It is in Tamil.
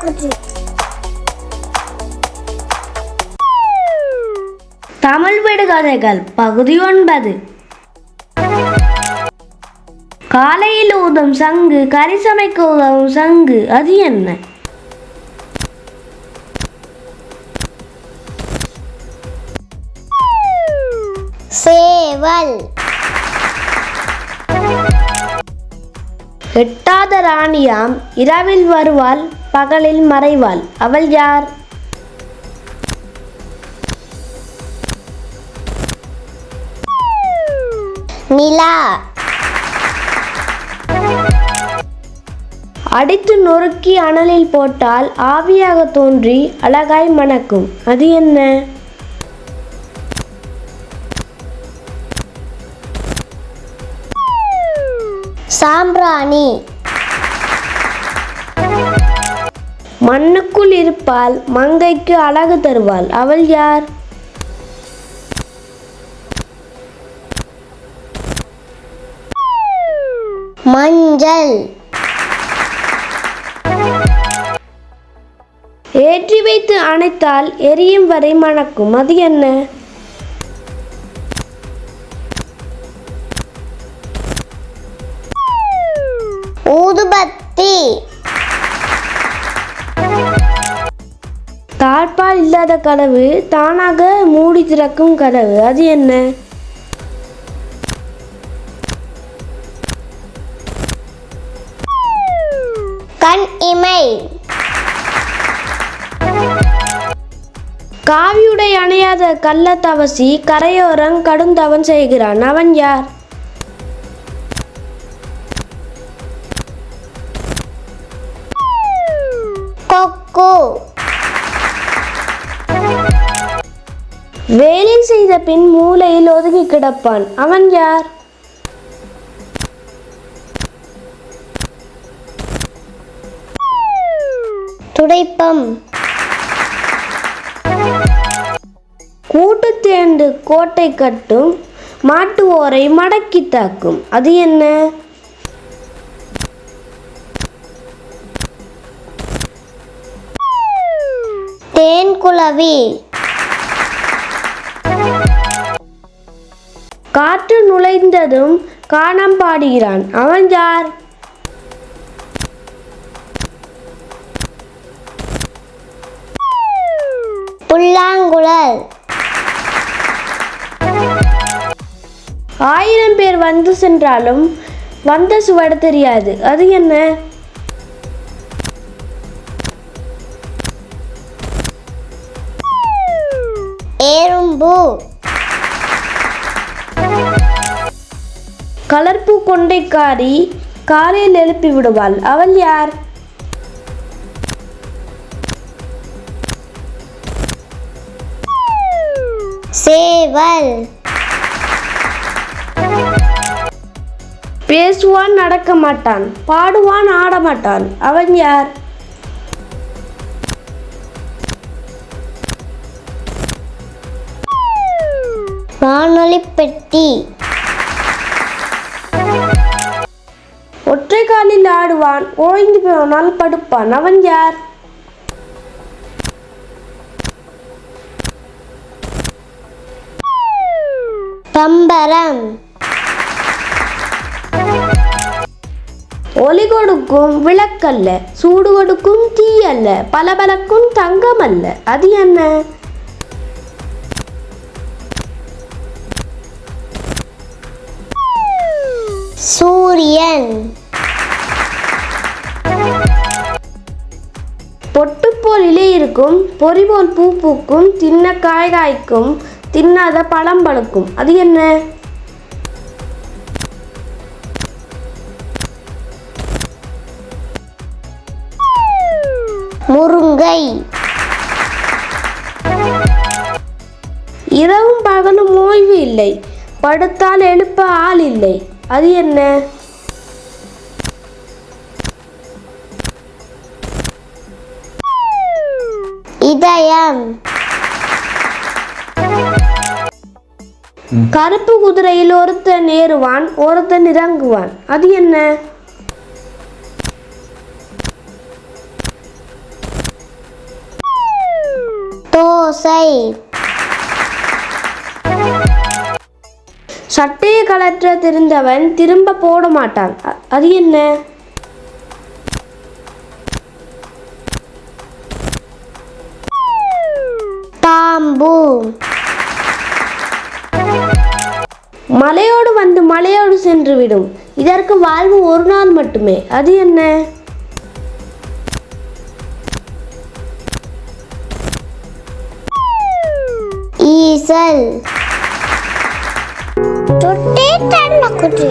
பகுதி தமிழ் விடுகதைகள் பகுதி ஒன்பது. காலையில் ஊதும் சங்கு கறி சமைக்க உதவும் சங்கு அது என்ன? சேவல். எட்டாத ராணியாம் இரவில் வருவாள் பகலில் மறைவாள். அவள் யார்? நிலா. அடித்து நொறுக்கி அனலில் போட்டால் ஆவியாக தோன்றி அழகாய் மணக்கும். அது என்ன? சாம்பிராணி. மண்ணுக்குள் இருப்பால் மங்கைக்கு அழகு தருவாள். அவள் யார்? மஞ்சள். ஏற்றி வைத்து அணைத்தால் எரியும் வரை மணக்கும். அது என்ன? ஊதுபத்தி. தாழ்பால் இல்லாத கதவு தானாக மூடி திறக்கும் கதவு அது என்ன? கண் இமை. காவியுடை அணையாத கள்ளத்தவசி கரையோரம் கடுந்தவன் செய்கிறான். அவன் யார்? கொக்கு. வேலை செய்த பின் மூலையில் ஒதுங்கி கிடப்பான். அவன் யார்? துடைப்பம். கூட்டு தேர்ந்து கோட்டை கட்டும் மாட்டு ஓரை மடக்கி தாக்கும். அது என்ன? தேன்குளவி காற்று நுழைந்ததும் காணம் பாடுகிறான். அவன் யார்? புல்லாங்குழல். ஆயிரம் பேர் வந்து சென்றாலும் வந்த சுவடு தெரியாது. அது என்ன? ஏறும்பூ கலர்பூ கொண்டைக்காரி காலையில் எழுப்பி விடுவாள். அவள் யார்? சேவல். பேசுவான் நடக்க மாட்டான். பாடுவான் ஆட மாட்டான் அவன் யார்? வானொலி பெட்டி ஒற்றை காலில் ஆடுவான் ஓய்ந்து போனால் படுப்பான். அவன் யார்? பம்பரம். ஒளி கொடுக்கும் விளக்கல்ல சூடு கொடுக்கும் தீ அல்ல பளபளக்கும் தங்கம் அல்ல அது என்ன? சூரியன். பொட்டு போல் இலை இருக்கும் பொறி போல் பூ பூக்கும் தின்ன காய் காய்க்கும் தின்னாத பழம் பழுக்கும். அது என்ன? முருங்கை. இரவும் பகலும் ஓய்வு இல்லை. படுத்தால் எழுப்ப ஆள் இல்லை. அது என்ன? இதயம். கருப்பு குதிரையில் ஒருத்தன் ஏறுவான் ஒருத்தன் இறங்குவான். அது என்ன? தோசை. சட்டையை கலற்ற தெரிந்தவன் திரும்ப போட மாட்டான். அது என்ன? பாம்பு. மலையோடு வந்து மலையோடு சென்று விடும். இதற்கு வாழ்வு ஒரு நாள் மட்டுமே. அது என்ன? ஈசல். தொட்டே தன்ன குட்டி